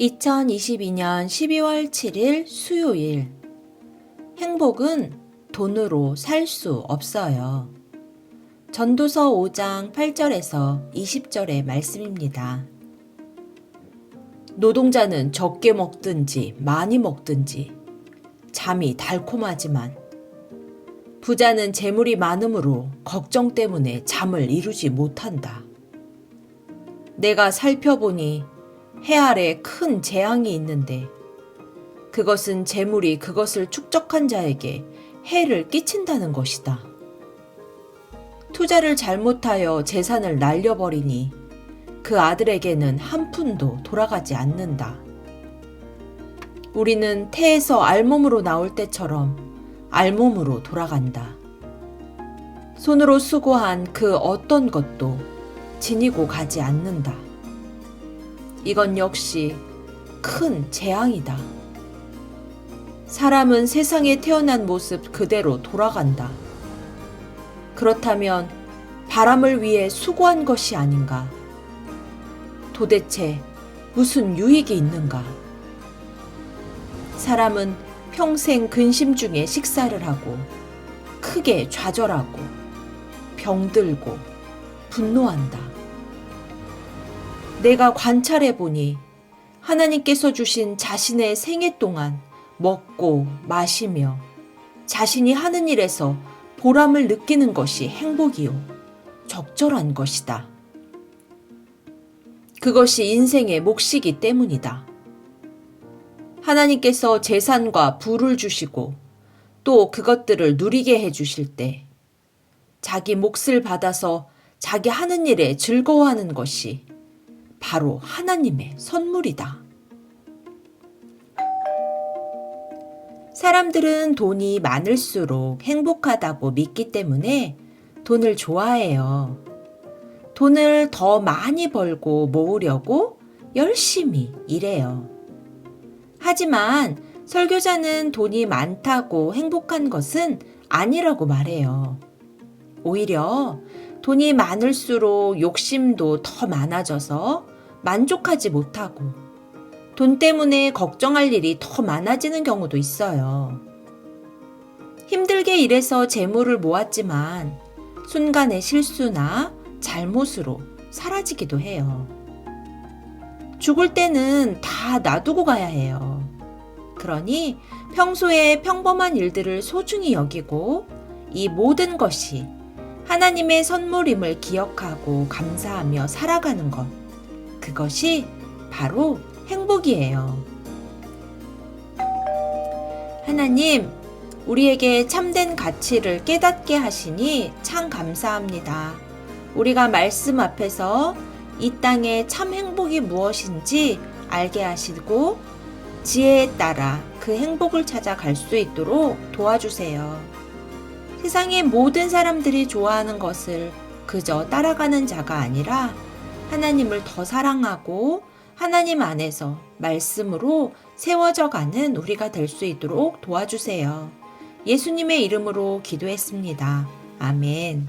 2022년 12월 7일 수요일. 행복은 돈으로 살 수 없어요. 전도서 5장 8절에서 20절의 말씀입니다. 노동자는 적게 먹든지 많이 먹든지 잠이 달콤하지만 부자는 재물이 많으므로 걱정 때문에 잠을 이루지 못한다. 내가 살펴보니 해 아래 큰 재앙이 있는데 그것은 재물이 그것을 축적한 자에게 해를 끼친다는 것이다. 투자를 잘못하여 재산을 날려버리니 그 아들에게는 한 푼도 돌아가지 않는다. 우리는 태에서 알몸으로 나올 때처럼 알몸으로 돌아간다. 손으로 수고한 그 어떤 것도 지니고 가지 않는다. 이건 역시 큰 재앙이다. 사람은 세상에 태어난 모습 그대로 돌아간다. 그렇다면 바람을 위해 수고한 것이 아닌가? 도대체 무슨 유익이 있는가? 사람은 평생 근심 중에 식사를 하고 크게 좌절하고 병들고 분노한다. 내가 관찰해 보니 하나님께서 주신 자신의 생애 동안 먹고 마시며 자신이 하는 일에서 보람을 느끼는 것이 행복이요. 적절한 것이다. 그것이 인생의 몫이기 때문이다. 하나님께서 재산과 부를 주시고 또 그것들을 누리게 해 주실 때 자기 몫을 받아서 자기 하는 일에 즐거워하는 것이 바로 하나님의 선물이다. 사람들은 돈이 많을수록 행복하다고 믿기 때문에 돈을 좋아해요. 돈을 더 많이 벌고 모으려고 열심히 일해요. 하지만 설교자는 돈이 많다고 행복한 것은 아니라고 말해요. 오히려 돈이 많을수록 욕심도 더 많아져서 만족하지 못하고 돈 때문에 걱정할 일이 더 많아지는 경우도 있어요. 힘들게 일해서 재물을 모았지만 순간의 실수나 잘못으로 사라지기도 해요. 죽을 때는 다 놔두고 가야 해요. 그러니 평소에 평범한 일들을 소중히 여기고 이 모든 것이 하나님의 선물임을 기억하고 감사하며 살아가는 것. 그것이 바로 행복이에요. 하나님, 우리에게 참된 가치를 깨닫게 하시니 참 감사합니다. 우리가 말씀 앞에서 이 땅의 참 행복이 무엇인지 알게 하시고 지혜에 따라 그 행복을 찾아 갈 수 있도록 도와주세요. 세상의 모든 사람들이 좋아하는 것을 그저 따라가는 자가 아니라 하나님을 더 사랑하고 하나님 안에서 말씀으로 세워져 가는 우리가 될 수 있도록 도와주세요. 예수님의 이름으로 기도했습니다. 아멘.